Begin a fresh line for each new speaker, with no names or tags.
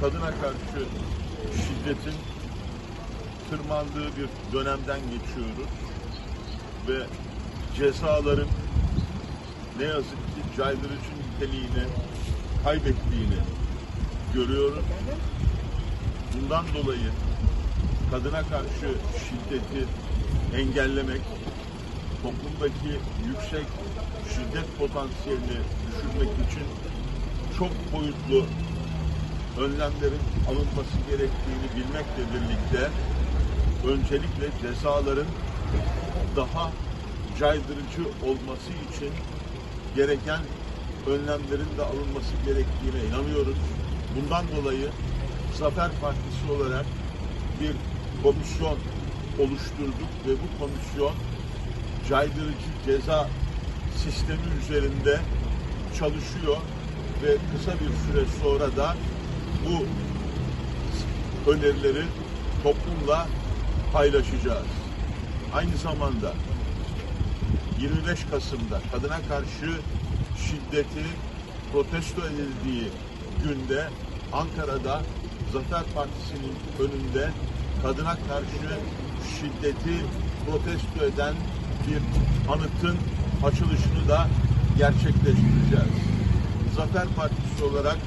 kadına karşı şiddetin tırmandığı bir dönemden geçiyoruz ve cezaların ne yazık ki caydırıcı niteliğini kaybettiğini görüyoruz. Bundan dolayı kadına karşı şiddeti engellemek, toplumdaki yüksek şiddet potansiyelini düşürmek için çok boyutlu önlemlerin alınması gerektiğini bilmekle birlikte öncelikle cezaların daha caydırıcı olması için gereken önlemlerin de alınması gerektiğine inanıyoruz. Bundan dolayı Zafer Partisi olarak bir komisyon oluşturduk ve bu komisyon caydırıcı ceza sistemi üzerinde çalışıyor ve kısa bir süre sonra da bu önerileri toplumla paylaşacağız. Aynı zamanda 25 Kasım'da kadına karşı şiddeti protesto edildiği günde Ankara'da Zafer Partisi'nin önünde kadına karşı şiddeti protesto eden bir anıtın açılışını da gerçekleştireceğiz. Zafer Partisi olarak